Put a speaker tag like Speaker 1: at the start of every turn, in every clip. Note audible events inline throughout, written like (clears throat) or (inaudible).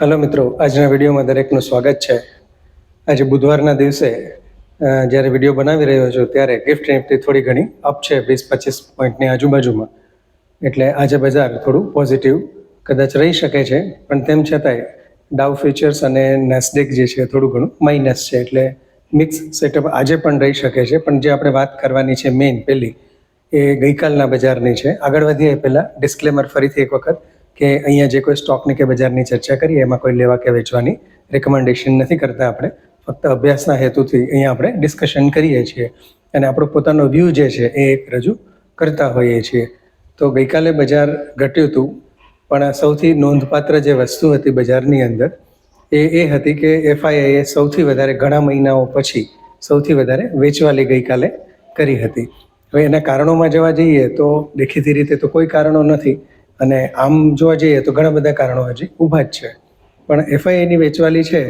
Speaker 1: Hello મિત્રો, આજના વિડીયોમાં દરેકનું સ્વાગત છે. આજે બુધવારના દિવસે જ્યારે વીડિયો બનાવી રહ્યો છું, ત્યારે ગિફ્ટ નિફ્ટી થોડી ઘણી અપ છે, વીસ પચીસ પોઈન્ટની આજુબાજુમાં. એટલે આજે બજાર થોડું પોઝિટિવ કદાચ રહી શકે છે, પણ તેમ છતાંય ડાઉ ફ્યુચર્સ અને નેસ્ડેક જે છે, થોડું ઘણું માઇનસ છે, એટલે મિક્સ સેટઅપ આજે પણ રહી શકે છે, પણ જે આપણે વાત કરવાની છે મેઇન પહેલી એ ગઈકાલના બજારની છે. આગળ વધીએ પહેલાં ડિસ્ક્લેમર ફરીથી એક વખત. કે અહીંયા જે કોઈ સ્ટોકની કે બજારની ચર્ચા કરીએ, એમાં કોઈ લેવા કે વેચવાની રેકમેન્ડેશન નથી કરતા આપણે. ફક્ત અભ્યાસના હેતુથી અહીંયા આપણે ડિસ્કશન કરીએ છીએ. અને આપણો પોતાનો વ્યૂ જે છે એ રજૂ કરતા હોઈએ છીએ. તો ગઈકાલે બજાર ઘટ્યું હતું, પણ સૌથી નોંધપાત્ર જે વસ્તુ હતી બજારની અંદર એ એ હતી કે એફઆઈઆઈએ સૌથી વધારે ઘણા મહિનાઓ પછી સૌથી વધારે વેચવાલી ગઈકાલે કરી હતી. હવે એના કારણોમાં જવા જઈએ તો દેખીતી રીતે તો કોઈ કારણો નથી અને આમ જોવા જઈએ તો ઘણા બધા કારણો હજી ઊભા જ છે. પણ એફઆઈઆઈની વેચવાલી છે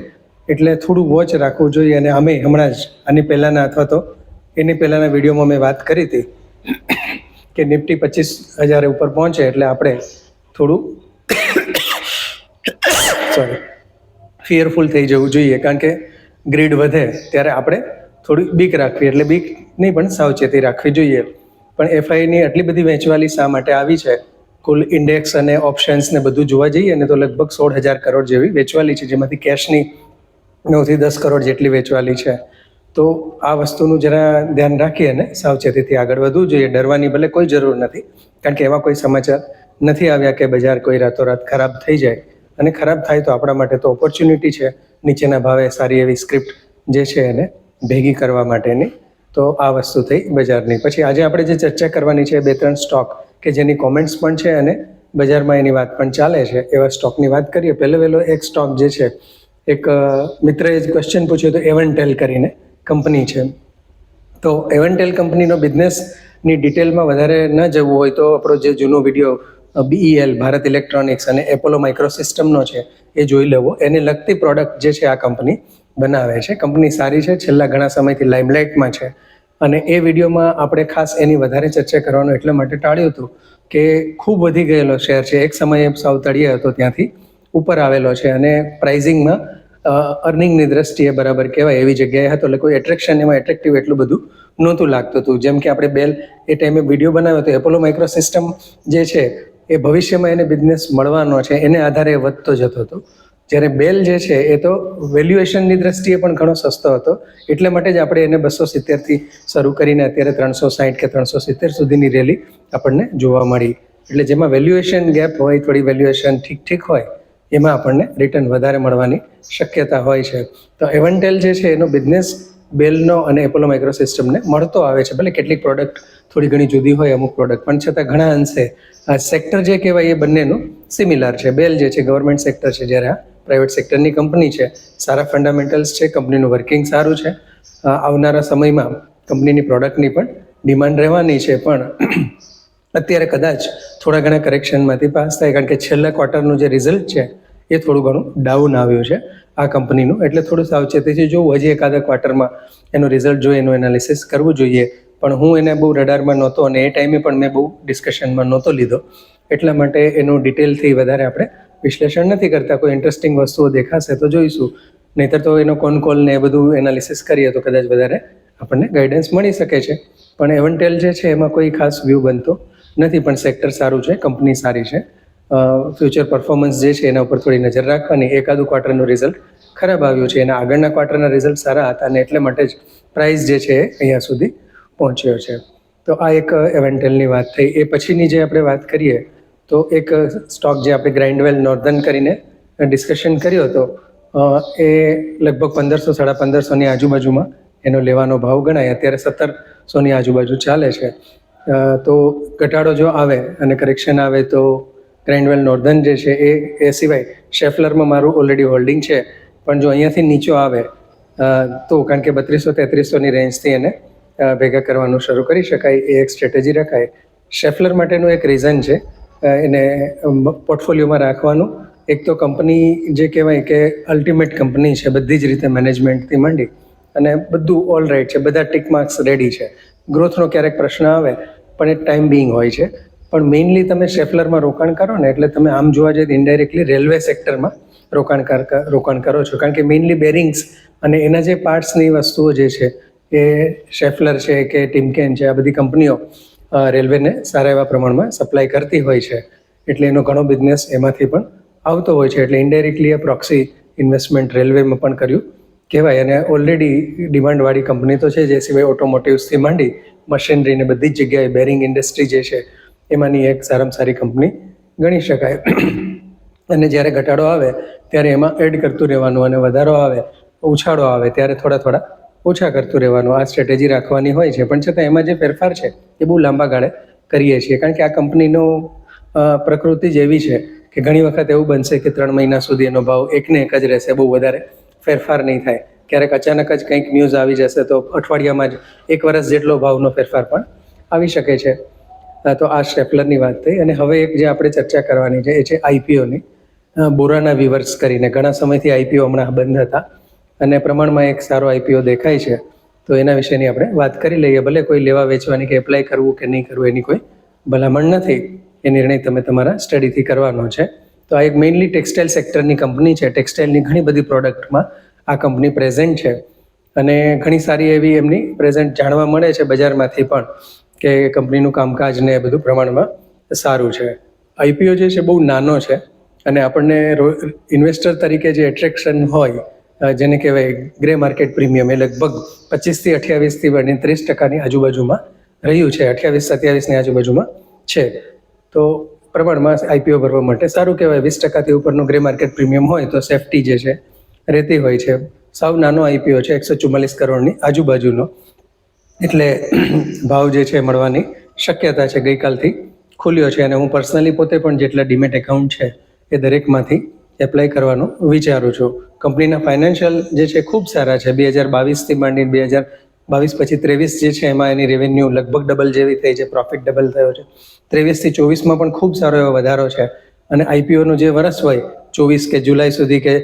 Speaker 1: એટલે થોડું વોચ રાખવું જોઈએ અને અમે હમણાં જ આની પહેલાંના અથવા તો એની પહેલાંના વિડીયોમાં મેં વાત કરી હતી કે નિફ્ટી પચીસ હજાર ઉપર પહોંચે એટલે આપણે થોડું સોરી ફિયરફુલ થઈ જવું જોઈએ કારણ કે ગ્રીડ વધે ત્યારે આપણે થોડી બીક રાખવી એટલે બીક નહીં પણ સાવચેતી રાખવી જોઈએ. પણ એફઆઈની આટલી બધી વેચવાલી શા માટે આવી છે? કુલ ઇન્ડેક્સ અને ઓપ્શન્સ ને બધું જોવા જઈએ ને તો લગભગ સોળ હજાર કરોડ જેવી વેચવાલી છે, જેમાંથી કેશની નવથી દસ કરોડ જેટલી વેચવાલી છે. તો આ વસ્તુનું જરા ધ્યાન રાખી અને સાવચેતીથી આગળ વધવું જોઈએ. ડરવાની ભલે કોઈ જરૂર નથી, કારણ કે એવા કોઈ સમાચાર નથી આવ્યા કે બજાર કોઈ રાતોરાત ખરાબ થઈ જાય. અને ખરાબ થાય તો આપણા માટે તો ઓપોર્ચ્યુનિટી છે. નીચેના ભાવે સારી એવી સ્ક્રિપ્ટ જે છે એને ભેગી કરવા માટેની. તો આ વસ્તુ થઈ બજારની. પછી આજે આપણે જે ચર્ચા કરવાની છે, બે ત્રણ સ્ટોક કે જેની કોમેન્ટ્સ પણ છે અને બજારમાં એની વાત પણ ચાલે છે, એવા સ્ટોકની વાત કરીએ, પહેલો વહેલો એક સ્ટોક જે છે, એક મિત્રએ જ ક્વેશ્ચન પૂછ્યો તો એવનટેલ કરીને, કંપની છે. તો એવનટેલ કંપનીનો બિઝનેસની ડિટેલમાં વધારે ન જવું હોય તો આપણો જે જૂનો વીડિયો બીઈએલ ભારત ઇલેક્ટ્રોનિક્સ અને એપોલો માઇક્રોસિસ્ટમનો છે, એ જોઈ લેવો. એને લગતી પ્રોડક્ટ જે છે આ કંપની બનાવે છે. કંપની સારી છે, છેલ્લા ઘણા સમયથી લાઇમલાઇટમાં છે. અને એ વિડીયોમાં આપણે ખાસ એની વધારે ચર્ચા કરવાનું એટલા માટે ટાળ્યું હતું કે ખૂબ વધી ગયેલો શેર છે. એક સમયે સાવ તળિયે હતો ત્યાંથી ઉપર આવેલો છે અને પ્રાઇઝિંગમાં અર્નિંગની દ્રષ્ટિએ બરાબર કહેવાય એવી જગ્યાએ હતો. એટલે કોઈ એટ્રેક્શન એમાં એટ્રેક્ટિવ એટલું બધું નહોતું લાગતું હતું. જેમ કે આપણે બેલ એ ટાઈમે વીડિયો બનાવ્યો હતો એપોલો માઇક્રોસિસ્ટમ જે છે એ ભવિષ્યમાં એને બિઝનેસ મળવાનો છે. એને આધારે વધતો જતો હતો. જ્યારે બેલ જે છે એ તો વેલ્યુએશનની દ્રષ્ટિએ પણ ઘણો સસ્તો હતો. એટલે માટે જ આપણે એને બસો સિત્તેરથી શરૂ કરીને અત્યારે ત્રણસો સાઠ કે ત્રણસો સિત્તેર સુધીની રેલી આપણને જોવા મળી. એટલે જેમાં વેલ્યુએશન ગેપ હોય, થોડી વેલ્યુએશન ઠીક ઠીક હોય, એમાં આપણને રિટર્ન વધારે મળવાની શક્યતા હોય છે. તો એવન્ટેલ જે છે એનો બિઝનેસ બેલનો અને એપોલો માઇક્રોસિસ્ટમને મળતો આવે છે. ભલે કેટલીક પ્રોડક્ટ થોડી ઘણી જુદી હોય, અમુક પ્રોડક્ટ પણ છતાં ઘણા અંશે સેક્ટર જે કહેવાય એ બંનેનું સિમિલર છે. બેલ જે છે ગવર્મેન્ટ સેક્ટર છે જ્યારે આ પ્રાઇવેટ સેક્ટરની કંપની છે. સારા ફંડામેન્ટલ્સ છે, કંપનીનું વર્કિંગ સારું છે. આવનારા સમયમાં કંપનીની પ્રોડક્ટની પણ ડિમાન્ડ રહેવાની છે, પણ અત્યારે કદાચ થોડા ઘણા કરેક્શનમાંથી પાસ થાય, કારણ કે છેલ્લા ક્વાર્ટરનું જે રિઝલ્ટ છે, એ થોડું ઘણું ડાઉન આવ્યું છે આ કંપનીનું. એટલે થોડું સાવચેતીથી જોવું, હજી એકાદા ક્વાર્ટરમાં એનું રિઝલ્ટ જોઈ એનું એનાલિસિસ કરવું જોઈએ. પણ હું એને બહુ રડારમાં નહોતો અને એ ટાઈમે પણ મેં બહુ ડિસ્કશનમાં નહોતો લીધો. એટલા માટે એનું ડિટેલથી વધારે આપણે વિશ્લેષણ નથી કરતા, કોઈ ઇન્ટરેસ્ટિંગ વસ્તુઓ દેખાશે તો જોઈશું. નહીંતર તો એનો કોન કોલ ને એ બધું એનાલિસિસ કરીએ તો કદાચ વધારે આપણને ગાઈડન્સ મળી શકે છે. પણ એવન્ટેલ જે છે, એમાં કોઈ ખાસ વ્યૂ બનતો નથી, પણ સેક્ટર સારું છે કંપની સારી છે. ફ્યુચર પરફોર્મન્સ જે છે, એના ઉપર થોડી નજર રાખવાની. એકાદું ક્વાર્ટરનું રિઝલ્ટ ખરાબ આવ્યું છે. એના આગળના ક્વાર્ટરના રિઝલ્ટ સારા હતા અને એટલે માટે જ પ્રાઇસ જે છે અહીંયા સુધી પહોંચ્યો છે. તો આ એક એવેન્ટેલની વાત થઈ. એ પછીની જે આપણે વાત કરીએ તો એક સ્ટોક જે આપણે ગ્રાઇન્ડવેલ નોર્ધન કરીને ડિસ્કશન કર્યો હતો એ લગભગ પંદરસો, સાડા પંદરસોની આજુબાજુમાં એનો લેવાનો ભાવ ગણાય. અત્યારે સત્તરસોની આજુબાજુ ચાલે છે. તો ઘટાડો જો આવે અને કરેક્શન આવે તો ગ્રાઇન્ડવેલ નોર્ધન જે છે એ એ સિવાય શેફલરમાં મારું ઓલરેડી હોલ્ડિંગ છે. પણ જો અહીંયાથી નીચો આવે તો કારણ કે બત્રીસો, તેત્રીસોની રેન્જથી એને ભેગા કરવાનું શરૂ કરી શકાય. એ એક સ્ટ્રેટેજી રખાય. શેફલર માટેનું એક રીઝન છે. એને પોર્ટફોલિયોમાં રાખવાનું. એક તો કંપની જે કહેવાય કે અલ્ટિમેટ કંપની છે, બધી જ રીતે મેનેજમેન્ટથી માંડી અને બધું ઓલ રાઈટ છે, બધા ટીક માર્ક્સ રેડી છે. ગ્રોથનો ક્યારેક પ્રશ્ન આવે, પણ એ ટાઈમ બિંગ હોય છે. પણ મેઇનલી તમે શેફલરમાં રોકાણ કરો ને, એટલે તમે આમ જોવા જઈએ ઇન્ડાયરેક્ટલી રેલવે સેક્ટરમાં રોકાણ રોકાણ કરો છો. કારણ કે મેઇનલી બેરિંગ્સ અને એના જે પાર્ટ્સની વસ્તુઓ જે છે, એ શેફલર છે, કે ટિમકેન છે, આ બધી કંપનીઓ રેલવેને સારા એવા પ્રમાણમાં સપ્લાય કરતી હોય છે. એટલે એનો ઘણો બિઝનેસ એમાંથી પણ આવતો હોય છે. એટલે ઇન્ડાયરેક્ટલી એ પ્રોક્સી ઇન્વેસ્ટમેન્ટ રેલવેમાં પણ કર્યું કહેવાય. અને ઓલરેડી ડિમાન્ડવાળી કંપની તો છે, જે સિવાય ઓટોમોટિવ્સથી માંડી મશીનરીને બધી જ જગ્યાએ બેરિંગ ઇન્ડસ્ટ્રી જે છે, એમાંની એક સારામાં સારી કંપની ગણી શકાય. અને જ્યારે ઘટાડો આવે, ત્યારે એમાં એડ કરતું રહેવાનું અને વધારો આવે, ઉછાળો આવે, ત્યારે થોડા થોડા ઓછા કરતું રહેવાનું. આ સ્ટ્રેટેજી રાખવાની હોય છે. પણ છતાં એમાં જે ફેરફાર છે, એ બહુ લાંબા ગાળે કરીએ છીએ. કારણ કે આ કંપનીનો પ્રકૃતિ જ એવી છે કે ઘણી વખત એવું બનશે કે ત્રણ મહિના સુધી એનો ભાવ એકને એક જ રહેશે, બહુ વધારે ફેરફાર નહીં થાય. ક્યારેક અચાનક જ કંઈક ન્યૂઝ આવી જશે તો અઠવાડિયામાં જ એક વર્ષ જેટલો ભાવનો ફેરફાર પણ આવી શકે છે. તો આ સ્ટેપલરની વાત થઈ. અને હવે એક જે આપણે ચર્ચા કરવાની છે, એ છે આઈપીઓની બોરાના વિવર્સ કરીને. ઘણા સમયથી આઈપીઓ હમણાં બંધ હતા. અને પ્રમાણમાં એક સારો આઈપીઓ દેખાય છે, તો એના વિશેની આપણે વાત કરી લઈએ. ભલે કોઈ લેવા વેચવાની કે એપ્લાય કરવું કે નહીં કરવું, એની કોઈ ભલામણ નથી. એ નિર્ણય તમે તમારા સ્ટડીથી કરવાનો છે. તો આ એક મેઇનલી ટેક્સટાઇલ સેક્ટરની કંપની છે. ટેક્સટાઇલની ઘણી બધી પ્રોડક્ટમાં આ કંપની પ્રેઝન્ટ છે. અને ઘણી સારી એવી એમની પ્રેઝન્ટ જાણવા મળે છે બજારમાંથી પણ કે કંપનીનું કામકાજ ને એ બધું પ્રમાણમાં સારું છે. આઈપીઓ જે છે બહુ નાનો છે અને આપણને ઇન્વેસ્ટર તરીકે જે એટ્રેક્શન હોય જેને કહેવાય ગ્રે માર્કેટ પ્રીમિયમ એ લગભગ પચીસથી અઠ્યાવીસથી બની ત્રીસ ટકાની આજુબાજુમાં રહ્યું છે. અઠ્યાવીસ, સત્યાવીસની આજુબાજુમાં છે. તો પ્રમાણમાં આઈપીઓ ભરવા માટે સારું કહેવાય. વીસ ટકાથી ઉપરનું ગ્રે માર્કેટ પ્રીમિયમ હોય તો સેફટી જે છે, રહેતી હોય છે. સાવ નાનો આઈપીઓ છે, એકસો ચુમ્માલીસ કરોડની આજુબાજુનો. એટલે (clears throat) ભાવ જે છે મળવાની શક્યતા છે ગઈકાલથી ખુલ્યો છે. અને હું પર્સનલી પોતે પણ જેટલા ડીમેટ એકાઉન્ટ છે એ દરેકમાંથી એપ્લાય કરવાનું વિચારું છું. કંપનીના ફાઇનાન્શિયલ જે છે ખૂબ સારા છે. બે હજાર બાવીસથી માંડીને બે હજાર બાવીસ પછી ત્રેવીસ જે છે એમાં એની રેવન્યુ લગભગ ડબલ જેવી થઈ છે પ્રોફિટ ડબલ થયો છે. ત્રેવીસથી ચોવીસમાં પણ ખૂબ સારો એવો વધારો છે. અને આઈપીઓનું જે વરસ હોય, ચોવીસ કે જુલાઈ સુધી કે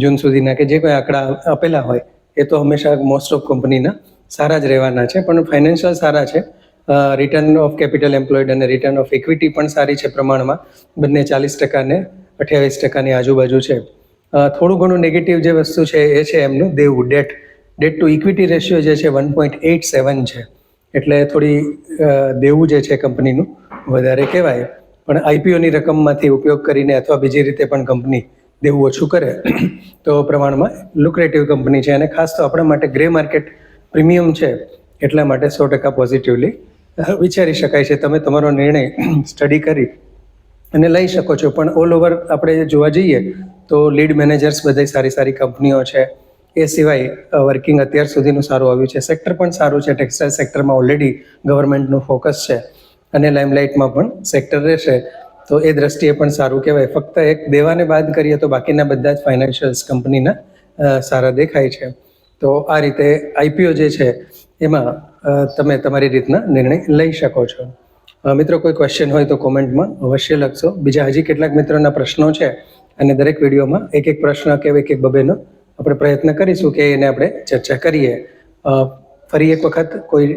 Speaker 1: જૂન સુધીના કે જે કોઈ આંકડા આપેલા હોય, એ તો હંમેશા મોસ્ટ ઓફ કંપનીના સારા જ રહેવાના છે. પણ ફાઇનાન્શિયલ સારા છે. રિટર્ન ઓફ કેપિટલ એમ્પ્લોયડ અને રિટર્ન ઓફ ઇક્વિટી પણ સારી છે પ્રમાણમાં. બંને ચાલીસ ટકા ને અઠ્યાવીસ ટકાની આજુબાજુ છે. થોડું ઘણું નેગેટિવ જે વસ્તુ છે એ છે એમનું દેવું. Debt debt to equity ratio જે છે વન પોઈન્ટ એઇટ સેવન છે. એટલે થોડી દેવું જે છે કંપનીનું વધારે કહેવાય. પણ આઈપીઓની રકમમાંથી ઉપયોગ કરીને અથવા બીજી રીતે પણ કંપની દેવું ઓછું કરે, તો પ્રમાણમાં લુક્રેટિવ કંપની છે. અને ખાસ તો આપણા માટે ગ્રે માર્કેટ પ્રીમિયમ છે, એટલા માટે સો ટકા પોઝિટિવલી વિચારી શકાય છે. તમે તમારો નિર્ણય સ્ટડી કરી અને લઈ શકો છો. પણ ઓલ ઓવર આપણે જોવા જઈએ તો લીડ મેનેજર્સ બધી સારી સારી કંપનીઓ છે. એ સિવાય વર્કિંગ અત્યાર સુધીનું સારું આવ્યું છે. સેક્ટર પણ સારું છે. ટેક્સટાઇલ સેક્ટરમાં ઓલરેડી ગવર્મેન્ટનું ફોકસ છે. અને લાઇમલાઇટમાં પણ સેક્ટર રહેશે. તો એ દ્રષ્ટિએ પણ સારું કહેવાય. ફક્ત એક દેવાને બાદ કરીએ તો બાકીના બધા જ ફાઇનાન્શિયલ્સ કંપનીના સારા દેખાય છે. તો આ રીતે આઈપીઓ જે છે, એમાં તમે તમારી રીતના નિર્ણય લઈ શકો છો. મિત્રો, કોઈ ક્વેશ્ચન હોય તો કોમેન્ટમાં અવશ્ય લખશો. બીજા હજી કેટલાક મિત્રોના પ્રશ્નો છે અને દરેક વિડીયોમાં એક એક પ્રશ્ન કે એક એક બબેનો આપણે પ્રયત્ન કરીશું કે એને આપણે ચર્ચા કરીએ. ફરી એક વખત કોઈ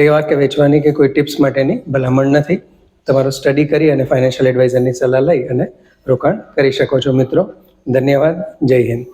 Speaker 1: લેવા કે વેચવાની કે કોઈ ટિપ્સ માટેની ભલામણ નથી. તમારું સ્ટડી કરી અને ફાઇનાન્શિયલ એડવાઇઝરની સલાહ લઈ અને રોકાણ કરી શકો છો, મિત્રો. ધન્યવાદ. જય હિન્દ.